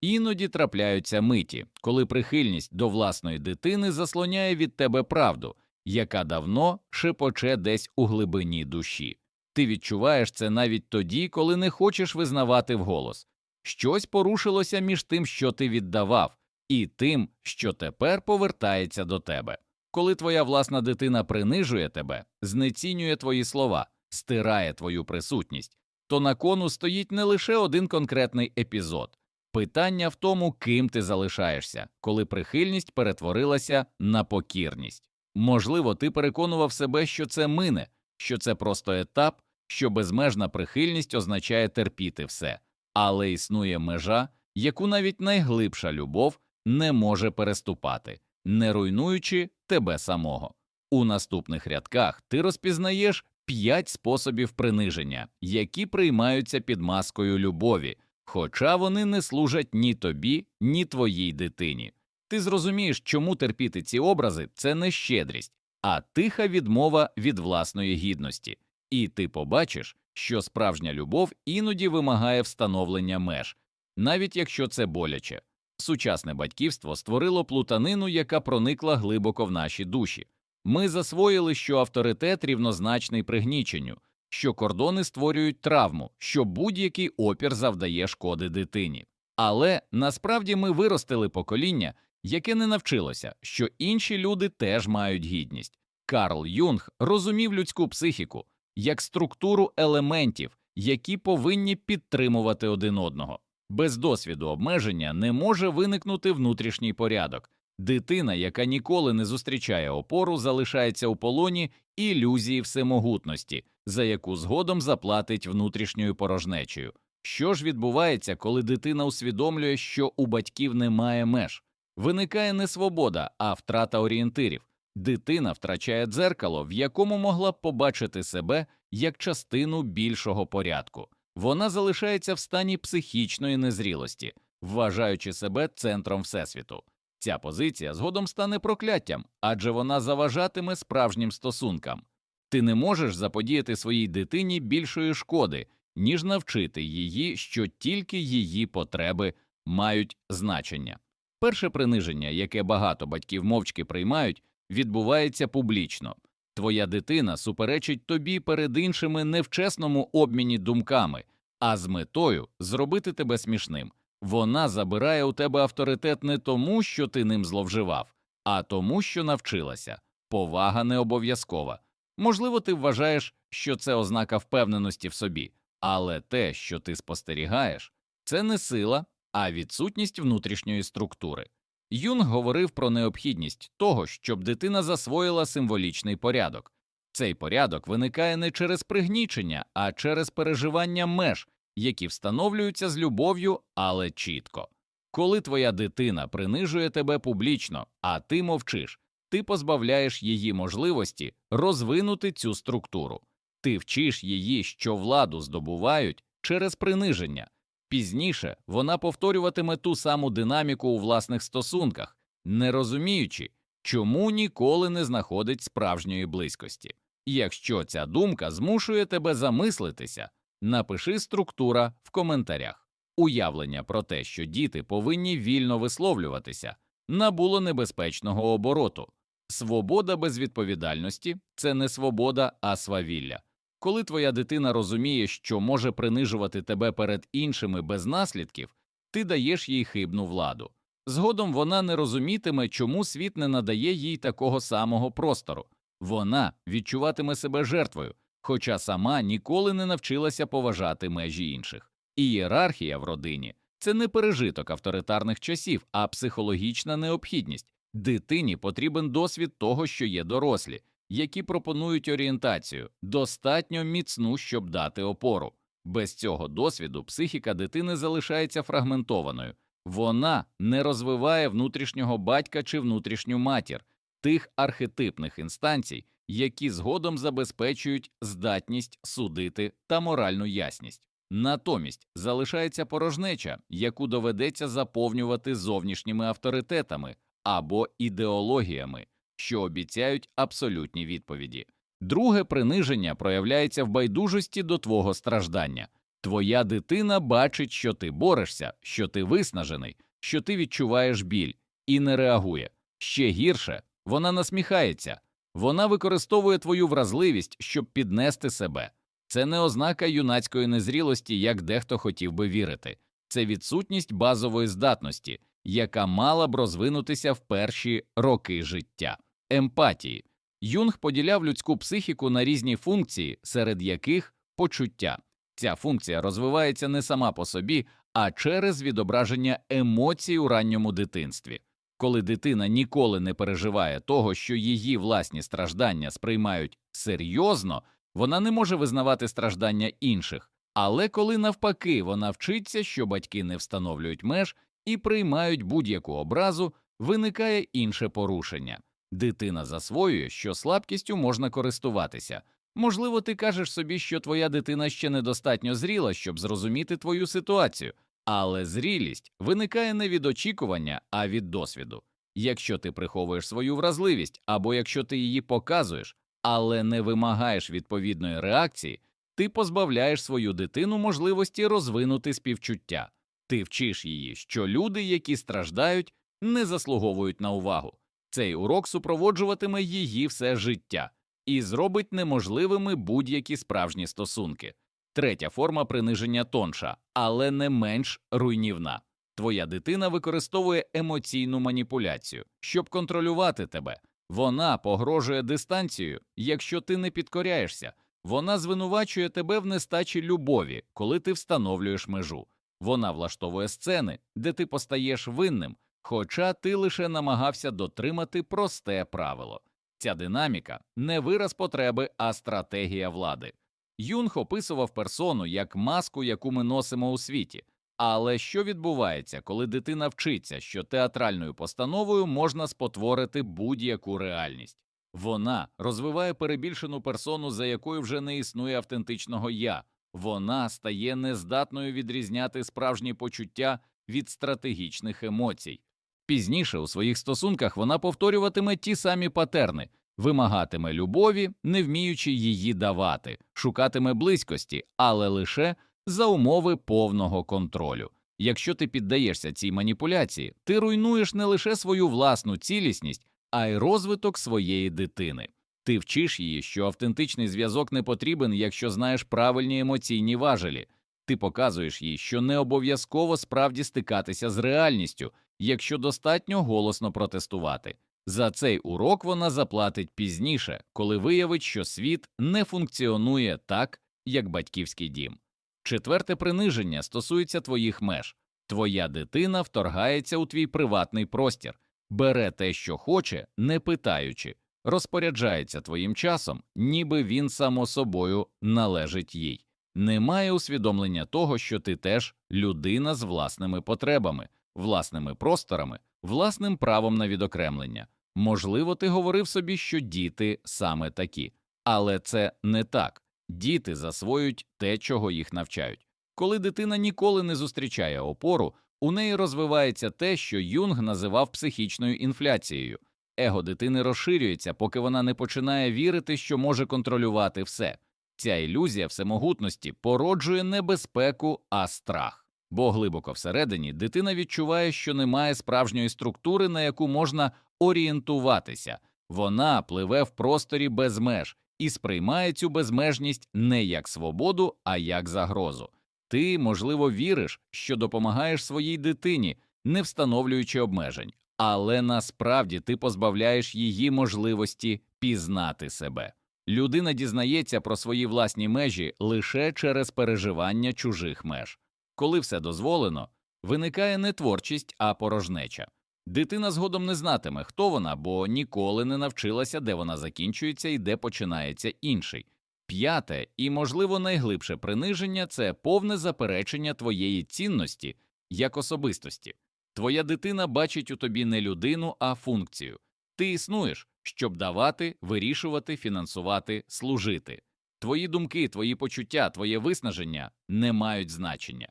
Іноді трапляються миті, коли прихильність до власної дитини заслоняє від тебе правду, яка давно шепоче десь у глибині душі. Ти відчуваєш це навіть тоді, коли не хочеш визнавати вголос. Щось порушилося між тим, що ти віддавав, і тим, що тепер повертається до тебе. Коли твоя власна дитина принижує тебе, знецінює твої слова, стирає твою присутність, то на кону стоїть не лише один конкретний епізод. Питання в тому, ким ти залишаєшся, коли прихильність перетворилася на покірність. Можливо, ти переконував себе, що це мине, що це просто етап, що безмежна прихильність означає терпіти все, але існує межа, яку навіть найглибша любов не може переступати, не руйнуючи тебе самого. У наступних рядках ти розпізнаєш п'ять способів приниження, які приймаються під маскою любові, хоча вони не служать ні тобі, ні твоїй дитині. Ти зрозумієш, чому терпіти ці образи це не щедрість, а тиха відмова від власної гідності, і ти побачиш, що справжня любов іноді вимагає встановлення меж, навіть якщо це боляче. Сучасне батьківство створило плутанину, яка проникла глибоко в наші душі. Ми засвоїли, що авторитет рівнозначний пригніченню, що кордони створюють травму, що будь-який опір завдає шкоди дитині. Але насправді ми виростили покоління, яке не навчилося, що інші люди теж мають гідність. Карл Юнг розумів людську психіку як структуру елементів, які повинні підтримувати один одного. Без досвіду обмеження не може виникнути внутрішній порядок. Дитина, яка ніколи не зустрічає опору, залишається у полоні ілюзії всемогутності, за яку згодом заплатить внутрішньою порожнечею. Що ж відбувається, коли дитина усвідомлює, що у батьків немає меж? Виникає не свобода, а втрата орієнтирів. Дитина втрачає дзеркало, в якому могла б побачити себе як частину більшого порядку. Вона залишається в стані психічної незрілості, вважаючи себе центром всесвіту. Ця позиція згодом стане прокляттям, адже вона заважатиме справжнім стосункам. Ти не можеш заподіяти своїй дитині більшої шкоди, ніж навчити її, що тільки її потреби мають значення. Перше приниження, яке багато батьків мовчки приймають, відбувається публічно. Твоя дитина суперечить тобі перед іншими не в чесному обміні думками, а з метою зробити тебе смішним. Вона забирає у тебе авторитет не тому, що ти ним зловживав, а тому, що навчилася. Повага не обов'язкова. Можливо, ти вважаєш, що це ознака впевненості в собі, але те, що ти спостерігаєш, це не сила, а відсутність внутрішньої структури. Юнг говорив про необхідність того, щоб дитина засвоїла символічний порядок. Цей порядок виникає не через пригнічення, а через переживання меж, які встановлюються з любов'ю, але чітко. Коли твоя дитина принижує тебе публічно, а ти мовчиш, ти позбавляєш її можливості розвинути цю структуру. Ти вчиш її, що владу здобувають через приниження. Пізніше вона повторюватиме ту саму динаміку у власних стосунках, не розуміючи, чому ніколи не знаходить справжньої близькості. Якщо ця думка змушує тебе замислитися, напиши структура в коментарях. Уявлення про те, що діти повинні вільно висловлюватися, набуло небезпечного обороту. Свобода без відповідальності це не свобода, а свавілля. Коли твоя дитина розуміє, що може принижувати тебе перед іншими без наслідків, ти даєш їй хибну владу. Згодом вона не розумітиме, чому світ не надає їй такого самого простору. Вона відчуватиме себе жертвою, хоча сама ніколи не навчилася поважати межі інших. Ієрархія в родині це не пережиток авторитарних часів, а психологічна необхідність. Дитині потрібен досвід того, що є дорослі, які пропонують орієнтацію, достатньо міцну, щоб дати опору. Без цього досвіду психіка дитини залишається фрагментованою, вона не розвиває внутрішнього батька чи внутрішню матір, тих архетипних інстанцій, які згодом забезпечують здатність судити та моральну ясність. Натомість залишається порожнеча, яку доведеться заповнювати зовнішніми авторитетами або ідеологіями, що обіцяють абсолютні відповіді. Друге приниження проявляється в байдужості до твого страждання. Твоя дитина бачить, що ти борешся, що ти виснажений, що ти відчуваєш біль, і не реагує. Ще гірше, вона насміхається, вона використовує твою вразливість, щоб піднести себе. Це не ознака юнацької незрілості, як дехто хотів би вірити, це відсутність базової здатності, яка мала б розвинутися в перші роки життя. Емпатії. Юнг поділяв людську психіку на різні функції, серед яких почуття. Ця функція розвивається не сама по собі, а через відображення емоцій у ранньому дитинстві. Коли дитина ніколи не переживає того, що її власні страждання сприймають серйозно, вона не може визнавати страждання інших. Але коли навпаки вона вчиться, що батьки не встановлюють меж і приймають будь-яку образу, виникає інше порушення. Дитина засвоює, що слабкістю можна користуватися. Можливо, ти кажеш собі, що твоя дитина ще недостатньо зріла, щоб зрозуміти твою ситуацію, але зрілість виникає не від очікування, а від досвіду. Якщо ти приховуєш свою вразливість або якщо ти її показуєш, але не вимагаєш відповідної реакції, ти позбавляєш свою дитину можливості розвинути співчуття. Ти вчиш її, що люди, які страждають, не заслуговують на увагу. Цей урок супроводжуватиме її все життя і зробить неможливими будь-які справжні стосунки. Третя форма приниження тонша, але не менш руйнівна. Твоя дитина використовує емоційну маніпуляцію, щоб контролювати тебе. Вона погрожує дистанцією, якщо ти не підкоряєшся. Вона звинувачує тебе в нестачі любові, коли ти встановлюєш межу. Вона влаштовує сцени, де ти постаєш винним, хоча ти лише намагався дотримати просте правило. Ця динаміка не вираз потреби, а стратегія влади. Юнг описував персону як маску, яку ми носимо у світі. Але що відбувається, коли дитина вчиться, що театральною постановою можна спотворити будь-яку реальність? Вона розвиває перебільшену персону, за якою вже не існує автентичного я, вона стає нездатною відрізняти справжні почуття від стратегічних емоцій. Пізніше у своїх стосунках вона повторюватиме ті самі патерни, вимагатиме любові, не вміючи її давати, шукатиме близькості, але лише за умови повного контролю. Якщо ти піддаєшся цій маніпуляції, ти руйнуєш не лише свою власну цілісність, а й розвиток своєї дитини. Ти вчиш її, що автентичний зв'язок не потрібен, якщо знаєш правильні емоційні важелі. Ти показуєш їй, що не обов'язково справді стикатися з реальністю, якщо достатньо голосно протестувати. За цей урок вона заплатить пізніше, коли виявить, що світ не функціонує так, як батьківський дім. Четверте приниження стосується твоїх меж. Твоя дитина вторгається у твій приватний простір, бере те, що хоче, не питаючи, розпоряджається твоїм часом, ніби він само собою належить їй. Немає усвідомлення того, що ти теж людина з власними потребами, власними просторами, власним правом на відокремлення. Можливо, ти говорив собі, що діти саме такі, але це не так. Діти засвоюють те, чого їх навчають. Коли дитина ніколи не зустрічає опору, у неї розвивається те, що Юнг називав психічною інфляцією. Его дитини розширюється, поки вона не починає вірити, що може контролювати все. Ця ілюзія всемогутності породжує небезпеку, а страх. Бо глибоко всередині дитина відчуває, що немає справжньої структури, на яку можна орієнтуватися. Вона пливе в просторі без меж і сприймає цю безмежність не як свободу, а як загрозу. Ти, можливо, віриш, що допомагаєш своїй дитині, не встановлюючи обмежень, але насправді ти позбавляєш її можливості пізнати себе. Людина дізнається про свої власні межі лише через переживання чужих меж. Коли все дозволено, виникає не творчість, а порожнеча. Дитина згодом не знатиме, хто вона, бо ніколи не навчилася, де вона закінчується і де починається інший. П'яте і, можливо, найглибше приниження це повне заперечення твоєї цінності як особистості. Твоя дитина бачить у тобі не людину, а функцію. Ти існуєш, щоб давати, вирішувати, фінансувати, служити. Твої думки, твої почуття, твоє виснаження не мають значення.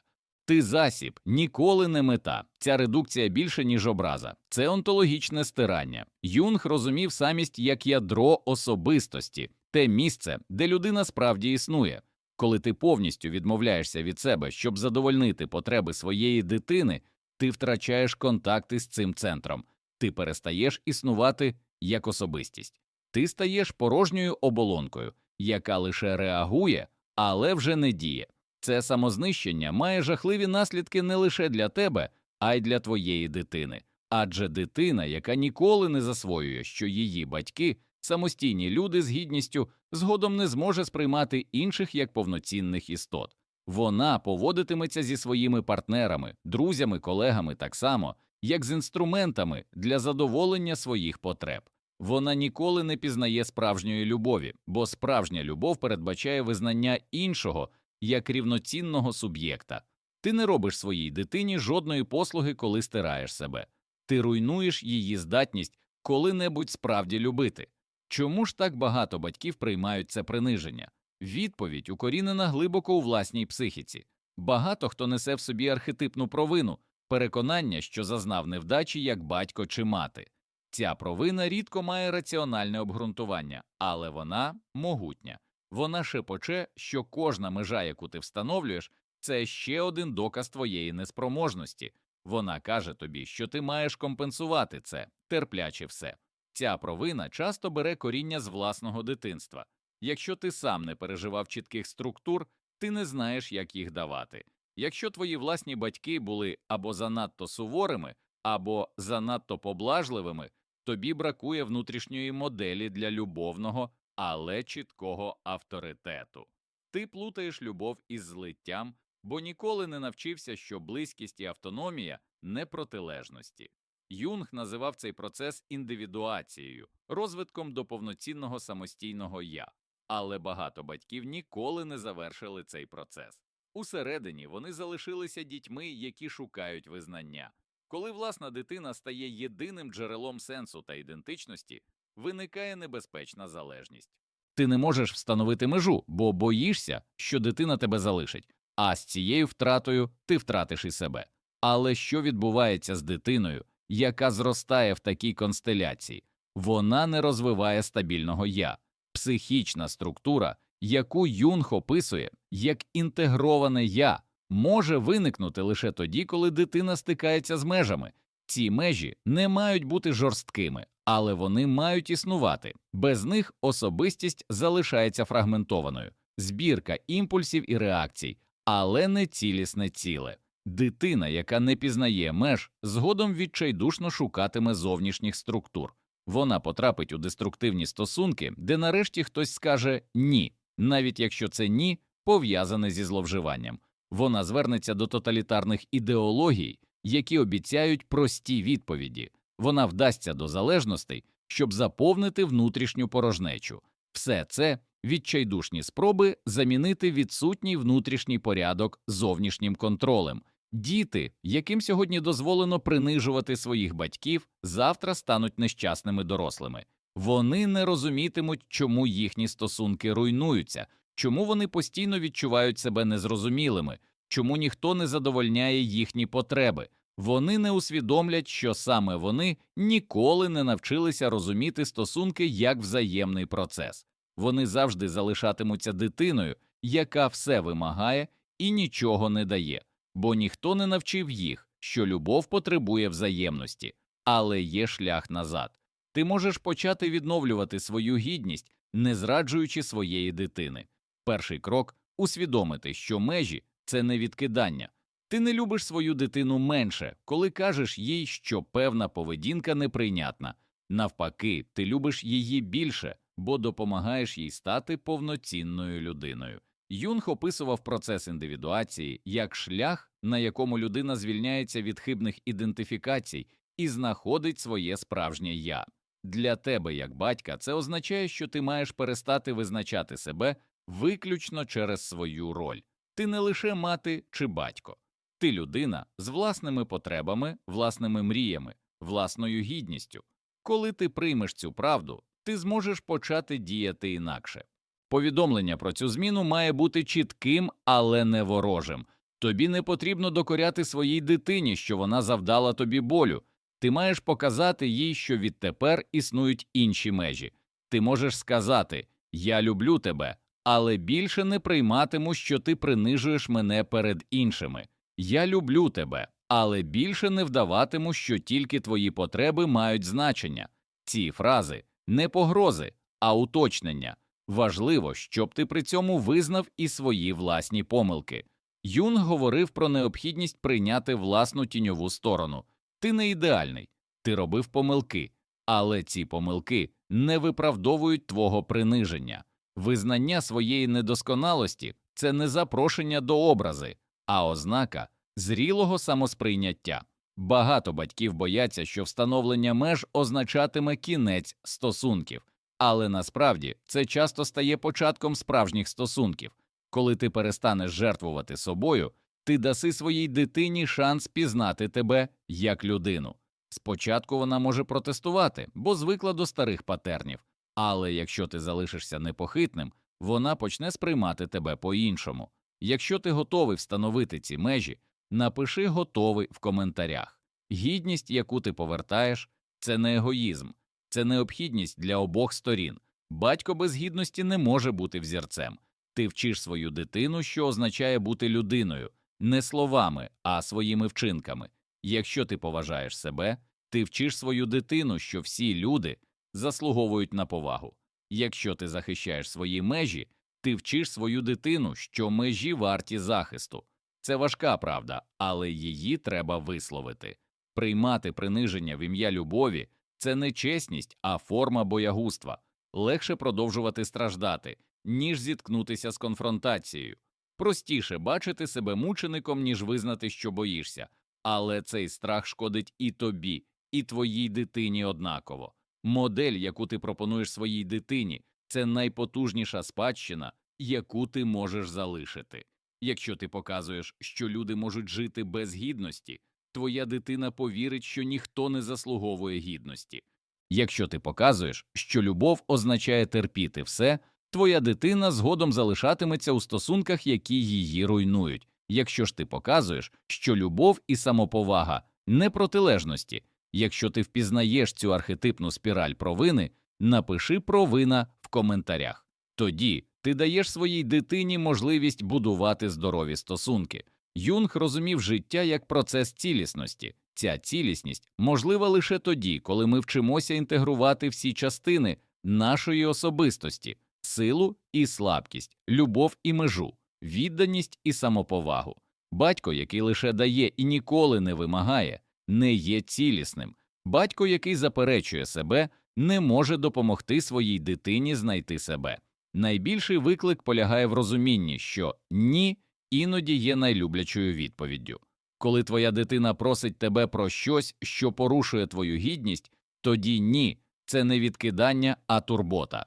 Ти засіб, ніколи не мета. Ця редукція більше, ніж образа. Це онтологічне стирання. Юнг розумів самість як ядро особистості, те місце, де людина справді існує. Коли ти повністю відмовляєшся від себе, щоб задовольнити потреби своєї дитини, ти втрачаєш контакти з цим центром, ти перестаєш існувати як особистість, ти стаєш порожньою оболонкою, яка лише реагує, але вже не діє. Це самознищення має жахливі наслідки не лише для тебе, а й для твоєї дитини. Адже дитина, яка ніколи не засвоює, що її батьки самостійні люди з гідністю, згодом не зможе сприймати інших як повноцінних істот. Вона поводитиметься зі своїми партнерами, друзями, колегами так само, як з інструментами для задоволення своїх потреб. Вона ніколи не пізнає справжньої любові, бо справжня любов передбачає визнання іншого як рівноцінного суб'єкта. Ти не робиш своїй дитині жодної послуги, коли стираєш себе. Ти руйнуєш її здатність коли-небудь справді любити. Чому ж так багато батьків приймають це приниження? Відповідь укорінена глибоко у власній психіці. Багато хто несе в собі архетипну провину, переконання, що зазнав невдачі як батько чи мати. Ця провина рідко має раціональне обґрунтування, але вона могутня. Вона шепоче, що кожна межа, яку ти встановлюєш, це ще один доказ твоєї неспроможності. Вона каже тобі, що ти маєш компенсувати це, терпляче все. Ця провина часто бере коріння з власного дитинства. Якщо ти сам не переживав чітких структур, ти не знаєш, як їх давати. Якщо твої власні батьки були або занадто суворими, або занадто поблажливими, тобі бракує внутрішньої моделі для любовного, але чіткого авторитету. Ти плутаєш любов із злиттям, бо ніколи не навчився, що близькість і автономія не протилежності. Юнг називав цей процес індивідуацією, розвитком до повноцінного самостійного я, але багато батьків ніколи не завершили цей процес. Усередині вони залишилися дітьми, які шукають визнання. Коли власна дитина стає єдиним джерелом сенсу та ідентичності, виникає небезпечна залежність. Ти не можеш встановити межу, бо боїшся, що дитина тебе залишить, а з цією втратою ти втратиш і себе. Але що відбувається з дитиною, яка зростає в такій констеляції? Вона не розвиває стабільного я, психічна структура, яку Юнг описує як інтегроване я, може виникнути лише тоді, коли дитина стикається з межами. Ці межі не мають бути жорсткими, але вони мають існувати. Без них особистість залишається фрагментованою, збірка імпульсів і реакцій, але не цілісне ціле. Дитина, яка не пізнає меж, згодом відчайдушно шукатиме зовнішніх структур. Вона потрапить у деструктивні стосунки, де нарешті хтось скаже ні, навіть якщо це ні пов'язане зі зловживанням. Вона звернеться до тоталітарних ідеологій, які обіцяють прості відповіді. Вона вдасться до залежностей, щоб заповнити внутрішню порожнечу. Все це відчайдушні спроби замінити відсутній внутрішній порядок зовнішнім контролем. Діти, яким сьогодні дозволено принижувати своїх батьків, завтра стануть нещасними дорослими. Вони не розумітимуть, чому їхні стосунки руйнуються, чому вони постійно відчувають себе незрозумілими, чому ніхто не задовольняє їхні потреби. Вони не усвідомлять, що саме вони ніколи не навчилися розуміти стосунки як взаємний процес. Вони завжди залишатимуться дитиною, яка все вимагає і нічого не дає, бо ніхто не навчив їх, що любов потребує взаємності, але є шлях назад. Ти можеш почати відновлювати свою гідність, не зраджуючи своєї дитини. Перший крок усвідомити, що межі це не відкидання. Ти не любиш свою дитину менше, коли кажеш їй, що певна поведінка неприйнятна. Навпаки, ти любиш її більше, бо допомагаєш їй стати повноцінною людиною. Юнг описував процес індивідуації як шлях, на якому людина звільняється від хибних ідентифікацій і знаходить своє справжнє я. Для тебе, як батька, це означає, що ти маєш перестати визначати себе виключно через свою роль. Ти не лише мати чи батько, ти людина з власними потребами, власними мріями, власною гідністю. Коли ти приймеш цю правду, ти зможеш почати діяти інакше. Повідомлення про цю зміну має бути чітким, але не ворожим. Тобі не потрібно докоряти своїй дитині, що вона завдала тобі болю. Ти маєш показати їй, що відтепер існують інші межі. Ти можеш сказати Я люблю тебе, але більше не прийматиму, що ти принижуєш мене перед іншими. Я люблю тебе, але більше не вдаватиму, що тільки твої потреби мають значення. Ці фрази не погрози, а уточнення. Важливо, щоб ти при цьому визнав і свої власні помилки. Юнг говорив про необхідність прийняти власну тіньову сторону. Ти не ідеальний, ти робив помилки, але ці помилки не виправдовують твого приниження. Визнання своєї недосконалості це не запрошення до образи, а ознака зрілого самосприйняття. Багато батьків бояться, що встановлення меж означатиме кінець стосунків, але насправді це часто стає початком справжніх стосунків. Коли ти перестанеш жертвувати собою, ти даси своїй дитині шанс пізнати тебе як людину. Спочатку вона може протестувати, бо звикла до старих патернів, але якщо ти залишишся непохитним, вона почне сприймати тебе по-іншому. Якщо ти готовий встановити ці межі, напиши готовий в коментарях. Гідність, яку ти повертаєш, це не егоїзм, це необхідність для обох сторін. Батько без гідності не може бути взірцем. Ти вчиш свою дитину, що означає бути людиною, не словами, а своїми вчинками. Якщо ти поважаєш себе, ти вчиш свою дитину, що всі люди заслуговують на повагу. Якщо ти захищаєш свої межі, ти вчиш свою дитину, що межі варті захисту. Це важка правда, але її треба висловити. Приймати приниження в ім'я любові це не чесність, а форма боягузтва. Легше продовжувати страждати, ніж зіткнутися з конфронтацією. Простіше бачити себе мучеником, ніж визнати, що боїшся, але цей страх шкодить і тобі, і твоїй дитині однаково. Модель, яку ти пропонуєш своїй дитині, це найпотужніша спадщина, яку ти можеш залишити. Якщо ти показуєш, що люди можуть жити без гідності, твоя дитина повірить, що ніхто не заслуговує гідності. Якщо ти показуєш, що любов означає терпіти все, твоя дитина згодом залишатиметься у стосунках, які її руйнують. Якщо ж ти показуєш, що любов і самоповага не протилежності, якщо ти впізнаєш цю архетипну спіраль провини, напиши провина коментарях. Тоді ти даєш своїй дитині можливість будувати здорові стосунки. Юнг розумів життя як процес цілісності. Ця цілісність можлива лише тоді, коли ми вчимося інтегрувати всі частини нашої особистості, силу і слабкість, любов і межу, відданість і самоповагу. Батько, який лише дає і ніколи не вимагає, не є цілісним. Батько, який заперечує себе, не може допомогти своїй дитині знайти себе. Найбільший виклик полягає в розумінні, що ні іноді є найлюблячою відповіддю. Коли твоя дитина просить тебе про щось, що порушує твою гідність, тоді ні, це не відкидання, а турбота.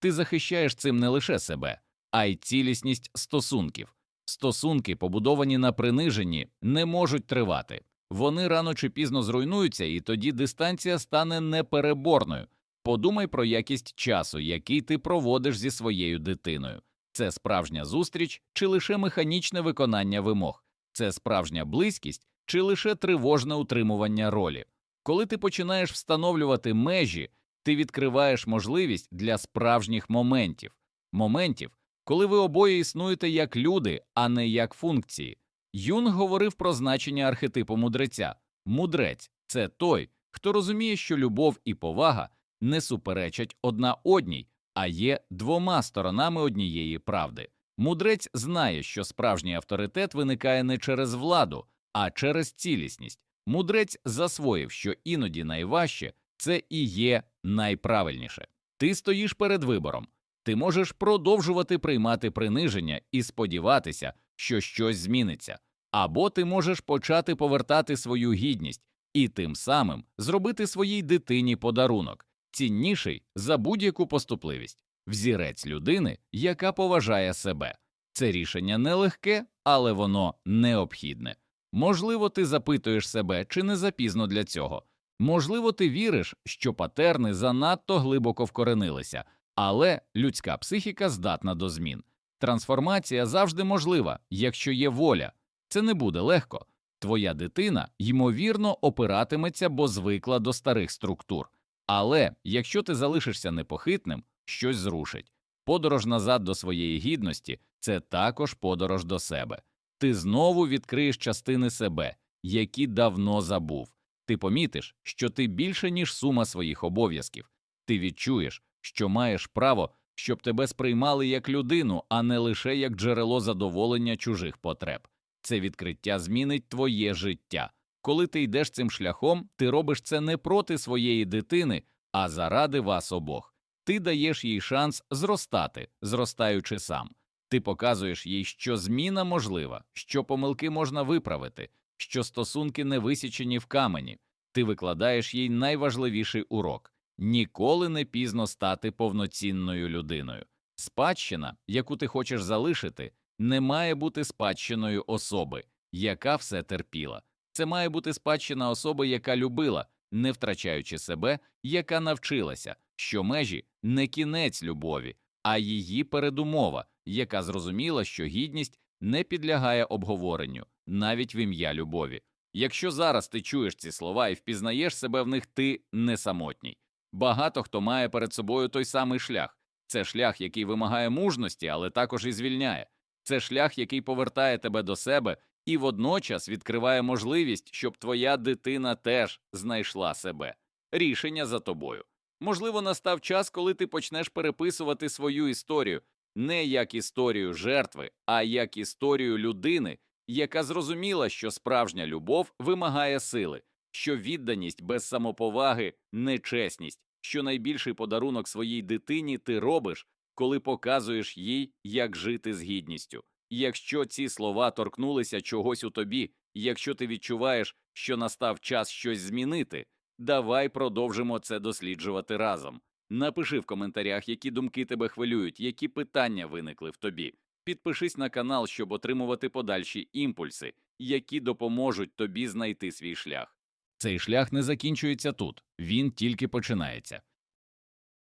Ти захищаєш цим не лише себе, а й цілісність стосунків. Стосунки, побудовані на приниженні, не можуть тривати. Вони рано чи пізно зруйнуються, і тоді дистанція стане непереборною. Подумай про якість часу, який ти проводиш зі своєю дитиною. Це справжня зустріч чи лише механічне виконання вимог, це справжня близькість чи лише тривожне утримування ролі. Коли ти починаєш встановлювати межі, ти відкриваєш можливість для справжніх моментів, моментів, коли ви обоє існуєте як люди, а не як функції. Юнг говорив про значення архетипу мудреця. Мудрець це той, хто розуміє, що любов і повага не суперечать одна одній, а є двома сторонами однієї правди. Мудрець знає, що справжній авторитет виникає не через владу, а через цілісність. Мудрець засвоїв, що іноді найважче це і є найправильніше. Ти стоїш перед вибором. Ти можеш продовжувати приймати приниження і сподіватися, що щось зміниться, або ти можеш почати повертати свою гідність і тим самим зробити своїй дитині подарунок, цінніший за будь-яку поступливість, взірець людини, яка поважає себе. Це рішення нелегке, але воно необхідне. Можливо, ти запитуєш себе, чи не запізно для цього. Можливо, ти віриш, що патерни занадто глибоко вкоренилися, але людська психіка здатна до змін. Трансформація завжди можлива, якщо є воля. Це не буде легко. Твоя дитина, ймовірно, опиратиметься, бо звикла до старих структур. Але якщо ти залишишся непохитним, щось зрушить. Подорож назад до своєї гідності це також подорож до себе. Ти знову відкриєш частини себе, які давно забув. Ти помітиш, що ти більше, ніж сума своїх обов'язків. Ти відчуєш, що маєш право, щоб тебе сприймали як людину, а не лише як джерело задоволення чужих потреб. Це відкриття змінить твоє життя. Коли ти йдеш цим шляхом, ти робиш це не проти своєї дитини, а заради вас обох. Ти даєш їй шанс зростати, зростаючи сам. Ти показуєш їй, що зміна можлива, що помилки можна виправити, що стосунки не висічені в камені. Ти викладаєш їй найважливіший урок ніколи не пізно стати повноцінною людиною. Спадщина, яку ти хочеш залишити, не має бути спадщиною особи, яка все терпіла. Це має бути спадщина особи, яка любила, не втрачаючи себе, яка навчилася, що межі не кінець любові, а її передумова, яка зрозуміла, що гідність не підлягає обговоренню, навіть в ім'я любові. Якщо зараз ти чуєш ці слова і впізнаєш себе в них, ти не самотній. Багато хто має перед собою той самий шлях. Це шлях, який вимагає мужності, але також і звільняє. Це шлях, який повертає тебе до себе і водночас відкриває можливість, щоб твоя дитина теж знайшла себе. Рішення за тобою. Можливо, настав час, коли ти почнеш переписувати свою історію не як історію жертви, а як історію людини, яка зрозуміла, що справжня любов вимагає сили, що відданість без самоповаги нечесність, що найбільший подарунок своїй дитині ти робиш, коли показуєш їй, як жити з гідністю. Якщо ці слова торкнулися чогось у тобі, якщо ти відчуваєш, що настав час щось змінити, давай продовжимо це досліджувати разом. Напиши в коментарях, які думки тебе хвилюють, які питання виникли в тобі. Підпишись на канал, щоб отримувати подальші імпульси, які допоможуть тобі знайти свій шлях. Цей шлях не закінчується тут, він тільки починається.